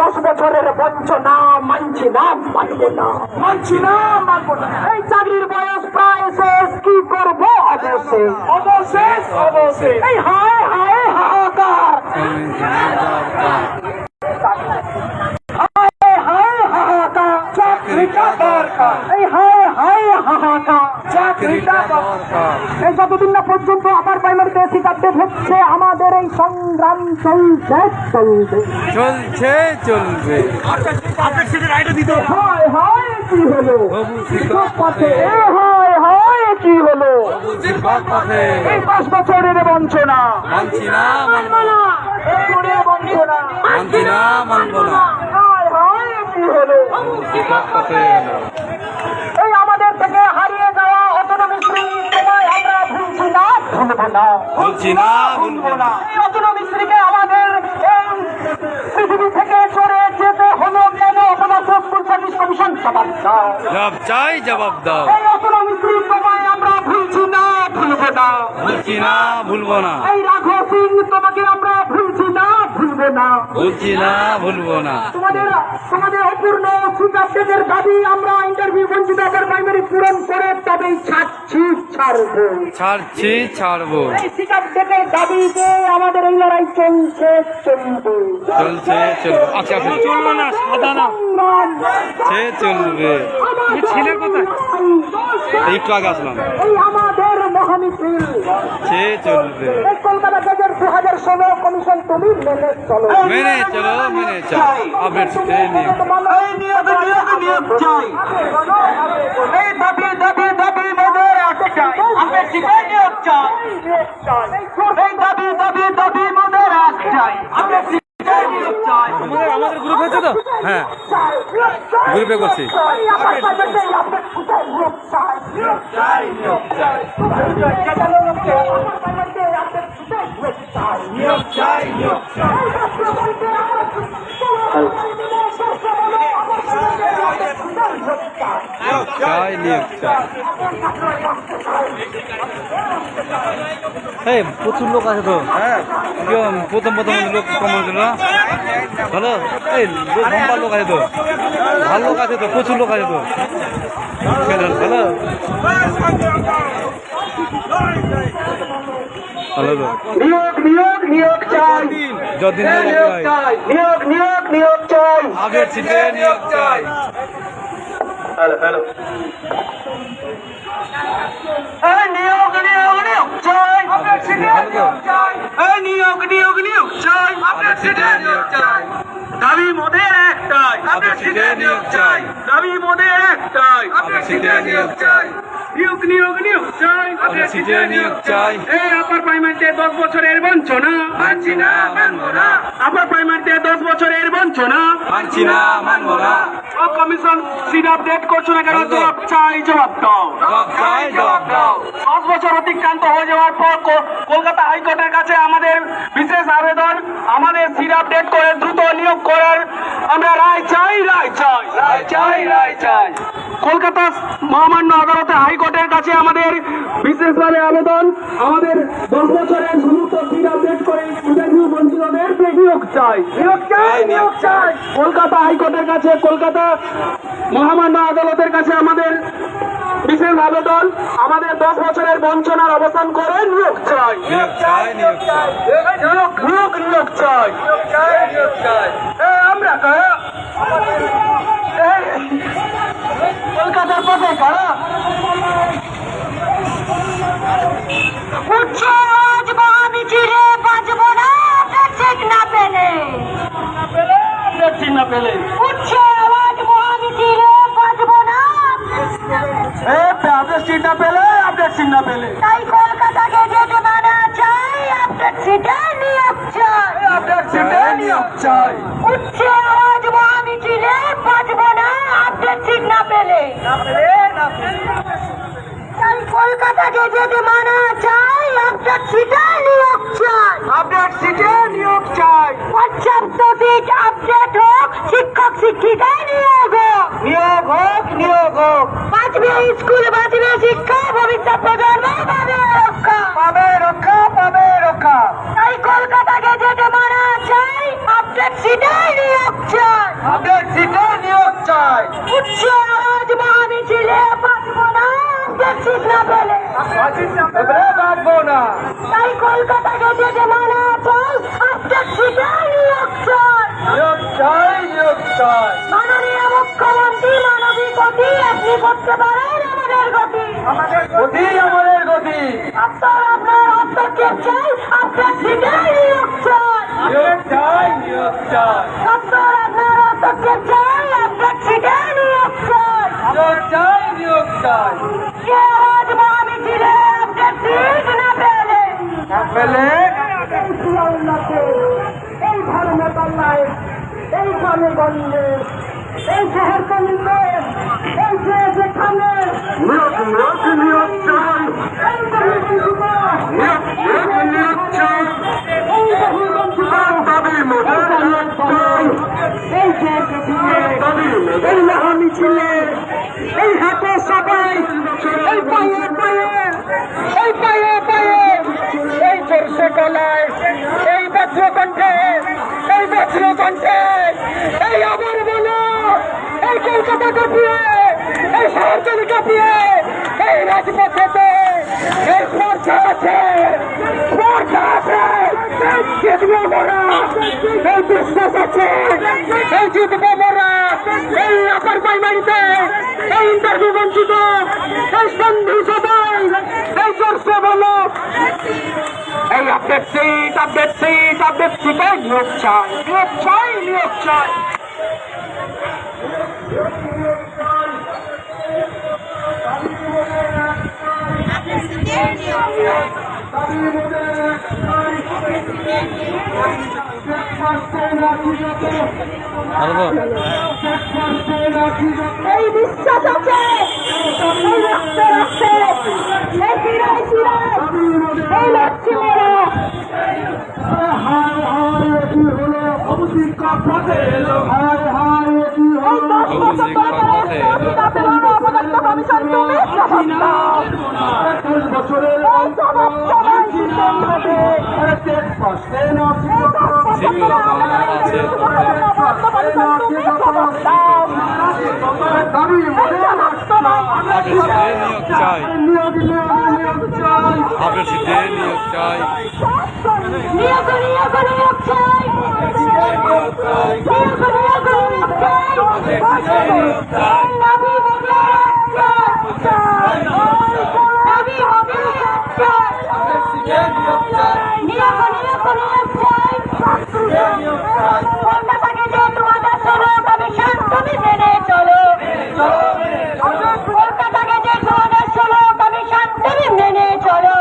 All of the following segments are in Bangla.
দশ বছরের বঞ্চনা মানছি না মানব না। মানছি না মানবো না। এই চাকরির বয়স প্রায় শেষ কি করব? অবশেষ। অবশেষ অবশেষ। এই হায় হায় হাহাকার। হায় হায় হাহাকার। চাকরিটা দরকার। এই হায় হায় হাহাকার চাকরিটা দরকার এই যতদিন না পর্যন্ত আপার প্রাইমারিতে এসি আপডেট হচ্ছে আমাদের এই সংগ্রাম চলছে চলবে চলছে চলবে। হায় হায় কি হলো? পথে। হায় হায় কি হলো? এই পাঁচ বছরের বঞ্চনা। বঞ্চনা হায় হায় কি হলো শিক্ষক পথে এই আমাদের থেকে হারিয়ে যাওয়া অটোনমি শ্রী সময় আমরা ভুলছি না ভুলবো না বলছি না। ভুলবো না। এই অটোনমি আমাদের এই পৃথিবী থেকে সরে যেতে হলো কেন? সার্ভিস কমিশন জবাব দাও। জবাব চাই জবাব দাও। এই শ্রী সময় আমরা ভুলছি না ভুলবো না। বলছি না ভুলবো না। এই রাঘব সিং তোমাকে আমরা না। না ভুলবো না। তোমাদের তোমাদের অপূর্ণ দাবি আমরা ইন্টারভিউ বঞ্চিত প্রাইমারি পূরণ করে তবেই ছাড়ছি ছাড়বো। ছাড়ছি ছাড়বো। ডেকের দাবিতে আমাদের এই লড়াই চলছে চলবে। চলছে চলবে। আচ্ছা আচ্ছা। চলবে না সাদা না। সে চলবে। ছেলে কোথায়? একটু আগে আসলাম। এই আমাদের মহামিছিল সে চলবে। এই কলকাতা গেজেট দু হাজার ষোলো কমিশন তুমি মেনে চলো। মেনে চলো মেনে চলো। চাই। আমাদের আমাদের গ্রুপ হচ্ছে তো? হ্যাঁ। গ্রুপে করছি। চাই নিয়োগ চাই এই প্রচুর লোক আছে তো। কেউ প্রথম প্রথম লোক কম হয়েছিল ভালো এই লোক লম্বা লোক আছে তো। ভালো লোক আছে তো প্রচুর লোক আছে তো। ভালো ভালো ভালো নিয়োগ নিয়োগ নিয়োগ চাই। যতদিন নিয়োগ চাই। নিয়োগ নিয়োগ নিয়োগ চাই। আগের সিটে নিয়োগ চাই। হ্যালো হ্যালো নিয়োগ নিয়োগ নিয়োগ চাই। নিয়োগ নিয়োগ নিয়োগ চাই। নিয়োগ চাই। দাবি মোদের একটাই। দাবি মোদের একটাই। আপনার নিয়োগ চাই। চাই আপনার নিয়োগ চাই। এই আপার প্রাইমারিতে দশ বছরের বঞ্চনা। মানছি না মানবো না। আপার প্রাইমারিতে দশ বছরের বঞ্চনা। মানছি না মানবো না। ও কমিশন সিট আপডেট করছ না কেন? জবাব চাই জবাব দাও। জবাব চাই জবাব দাও। দশ বছর অতিক্রান্ত হয়ে যাওয়ার পর কলকাতা হাইকোর্টের কাছে আমাদের বিশেষ আবেদন আমাদের সিট আপডেট করে দ্রুত নিয়োগ করার আমরা রায় চাই রায় চাই রায় চাই রায় চাই। কলকাতা মহামান্য আদালতে হাইকোর্টের কাছে আমাদের বিশেষভাবে আবেদন আমাদের দশ বছরের সমস্ত সিট আপডেট করে ইন্টারভিউ বঞ্চিতদের নিয়োগ চাই। নিয়োগ চাই নিয়োগ চাই। কলকাতা হাইকোর্টের কাছে কলকাতা মহামান্য আদালতের কাছে আমাদের বিশেষ আবেদন। আমাদের দশ বছরের বঞ্চনার অবসান করে নিয়োগ চাই। নিয়োগ চাই নিয়োগ চাই। নিয়োগ নিয়োগ নিয়োগ চাই। এই আমরা কলকাতার পথে কারা উচ্চ আজ মহামিছিলে বাঁচবো না ঠিক না পেলে দেখছি না পেলে মহামিছিলে বাঁচবো এই আপডেট সিট না মানা আপনার আওয়াজ মহামিছিলে বাঁচবো না আপনার সিট না পেলে তাই কলকাতাকে যেতে মানা চাই আপনার সিটে নিয়োগ চাই আপডেট সিটে নিয়োগ চাই পর্যাপ্ত আপডেট হোক শিক্ষক শিক্ষিকায় নিয়োগ হোক। নিয়োগ হোক নিয়োগ হোক। বাঁচবে স্কুল বাঁচবে শিক্ষা ভবিষ্যৎ প্রজন্ম করতে পারেন আমাদের গতি। গতি। আমাদের গতি। আপনার আপনার হস্তক্ষেপ চাই আপনার সিটে নিয়োগ চাই। নিয়োগ চাই নিয়োগ চাই। আপনার আপনার হস্তক্ষেপ চাই আপনার সিটে নিয়োগ চাই। নিয়োগ চাই নিয়োগ চাই। যে আজ মহামিছিলে আপনার সিট না পেলে? পেলে? এই ধর্মে পাল্লায় এই এই শহর নিয়োগ নিয়োগ এই হাতে সবাই এই পায়ে পায়ে এই পায়ে পায়ে এই চরসে গলায় এই বজ্রকণ্ঠে এই বজ্রকণ্ঠে এই আমার বলো এই কলকাতা কাঁপিয়ে, এই শহরতলি কাঁপিয়ে, এই রাজপথেতে এই খরচা আছে খরচা আছে জিতবো মোরা আছে, এই জিতবো এই ইন্টারভিউ বঞ্চিত, এই সন্ধি এই চর্চে বলো এই update seat update seat update সিটে নিয়োগ চাই নিয়োগ চাই নিয়োগ চাই। এই বিশ্বাস আছে। এই রক্তে রক্তে। এই শিরায় শিরায় এই লক্ষ্মী মেরা এই দশ বছর ধরে ধরে একটা পেলানো অপদস্থ চাই আপডেট সিটে নিয়োগ চাই নিয়োগ নিয়োগ নিয়োগ চাই নিয়োগ নিয়োগ নিয়োগ চাই মেনে চলো কলকাতাকে যে তোমাদের ষোলো কমিশন তুমি মেনে চলো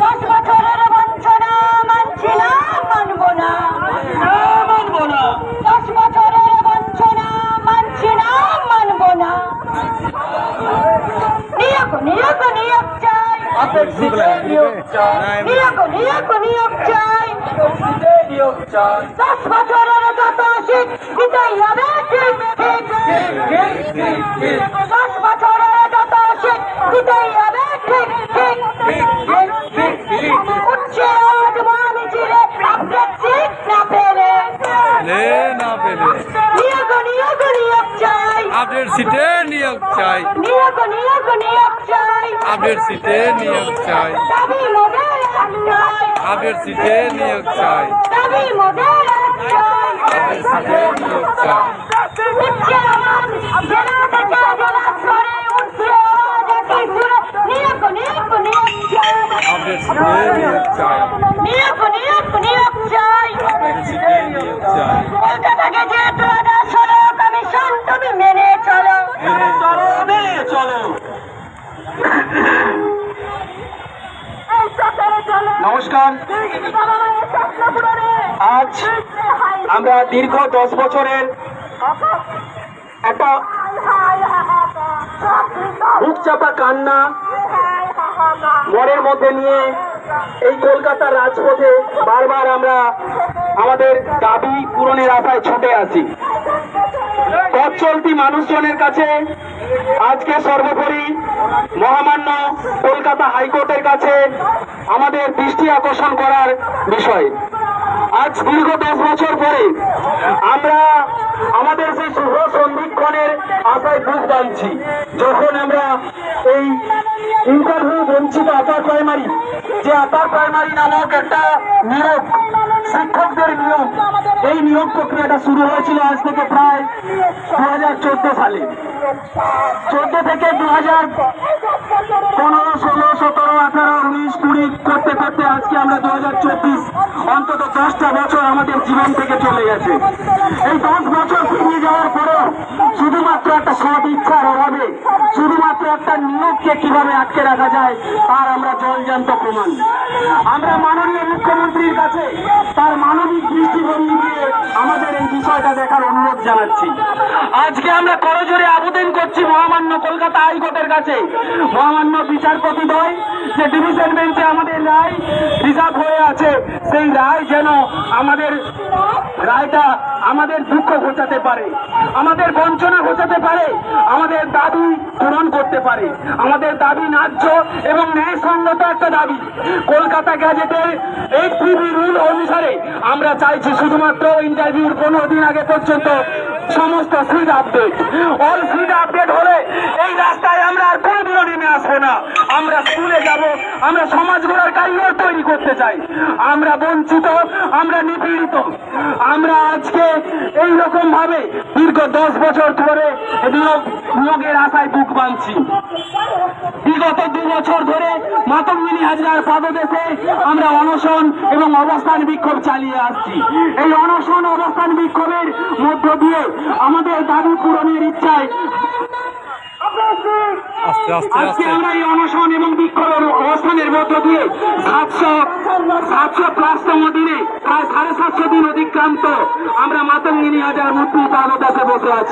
দশ বছরের বঞ্চনা মানছি না মানবো না মানবো না দশ বছরের বঞ্চনা মানছি না মানবো না নিয়োগ নিয়োগ নিয়োগ সিটে নিয়োগ চাই নিয়োগ নিয়োগ নিয়োগ চাই নিয়োগ চাই দশ বছরের যত শীত হবে ঠিক ঠিক দশ বছরের যত শীত হবে ঠিক ঠিক উঠছে আজ মহামিছিলে আপডেট সিট না পেলে লে না পেলে। নিয়োগ নিয়োগ নিয়োগ চাই আপডেট সিটে নিয়োগ চাই। নিয়োগ নিয়োগ নিয়োগ চাই আপডেট সিটে নিয়োগ চাই। দাবি মোদের একটাই আপডেট সিটে নিয়োগ চাই। আপডেট সিটে নিয়োগ চাই। আপডেট সিটে নিয়োগ নিয়োগ নিয়োগ নিয়োগ আপডেট সিটে নিয়োগ কলকাতাকে যে কমিশন তুমি মেনে চলো। মেনে চলো মেনে চলো। নমস্কার। আজ আমরা দীর্ঘ দশ বছরের একটা বুক কান্না মনের মধ্যে নিয়ে এই কলকাতার রাজপথে বারবার আমরা আমাদের দাবি পূরণের আশায় ছুটে পথ চলতি মানুষজনের কাছে আজকে সর্বোপরি মহামান্য কলকাতা হাইকোর্টের কাছে আমাদের দৃষ্টি আকর্ষণ করার বিষয়। আজ দীর্ঘ দশ বছর পরে আমরা আমাদের সেই শুভ সন্ধিক্ষণের আশায় বুক বাঁধছি। যখন আমরা এই ইন্টারভিউ বঞ্চিত আপার প্রাইমারি, যে আপার প্রাইমারি নামক একটা নিয়োগ, শিক্ষকদের নিয়োগ, এই নিয়োগ প্রক্রিয়াটা শুরু হয়েছিল আজ থেকে প্রায় দু হাজার চোদ্দ সালে। চোদ্দ থেকে দু হাজার পনেরো, ষোলো, সতেরো, আঠারো, উনিশ, কুড়ি করতে করতে আজকে আমরা দু হাজার চব্বিশ অন্তত দশটা বছর আমাদের জীবন থেকে চলে গেছে। এই দশ বছর পেরিয়ে যাওয়ার পরেও একটা সৎ ইচ্ছার অভাবে। শুধুমাত্র একটা নিয়োগকে কীভাবে আটকে রাখা যায়, তার আমরা জলজান্ত প্রমাণ। আমরা মাননীয় মুখ্যমন্ত্রীর কাছে তার মানবিক দৃষ্টিভঙ্গি দিয়ে আমাদের এই বিষয়টা দেখার অনুরোধ জানাচ্ছি। আজকে আমরা করজোরে আবেদন করছি মহামান্য কলকাতা হাইকোর্টের কাছে। মহামান্য বিচারপতি দ্বয় যে ডিভিশন বেঞ্চে আমাদের রায় আছে, সেই রায় যেন আমাদের রায়টা আমাদের দুঃখ ঘোচাতে পারে, আমাদের বঞ্চনা ঘোচাতে পারে, আমাদের দাবি পূরণ করতে পারে। আমাদের দাবি ন্যায্য এবং ন্যায়সঙ্গত একটা দাবি। কলকাতা গ্যাজেটের এই টিভি রুল অনুসারে আমরা চাইছি শুধুমাত্র ইন্টারভিউর পনেরো দিন আগে পর্যন্ত সমস্ত seat update. All seat update হলে এই রাস্তায় কোনোদিনও নেমে আসব না। আমরা স্কুলে যাব, আমরা সমাজ গড়ার কারিগর তৈরি করতে চাই। আমরা বঞ্চিত, আমরা নিপীড়িত। আমরা আজকে এই রকম ভাবে দীর্ঘ দশ বছর ধরে নিয়োগ, নিয়োগের আশায় বুক বাঁধছি। বিগত দু বছর ধরে মাতঙ্গিনী হাজরার পাদদেশে আমরা অনশন এবং অবস্থান বিক্ষোভ চালিয়ে আসছি। এই অনশন, অবস্থান বিক্ষোভের মধ্য দিয়ে আমাদের দাবি পূরণের ইচ্ছায় আজকে আমরা এই অনশন এবং বিক্ষোভের অবস্থানের মধ্য দিয়ে সাতশো সাতশো প্লাসতম দিনে প্রায় সাড়ে সাতশো দিন অতিক্রান্ত। আমরা মাতঙ্গিনী হাজার মূর্তি পাদদাসে বসে আছি।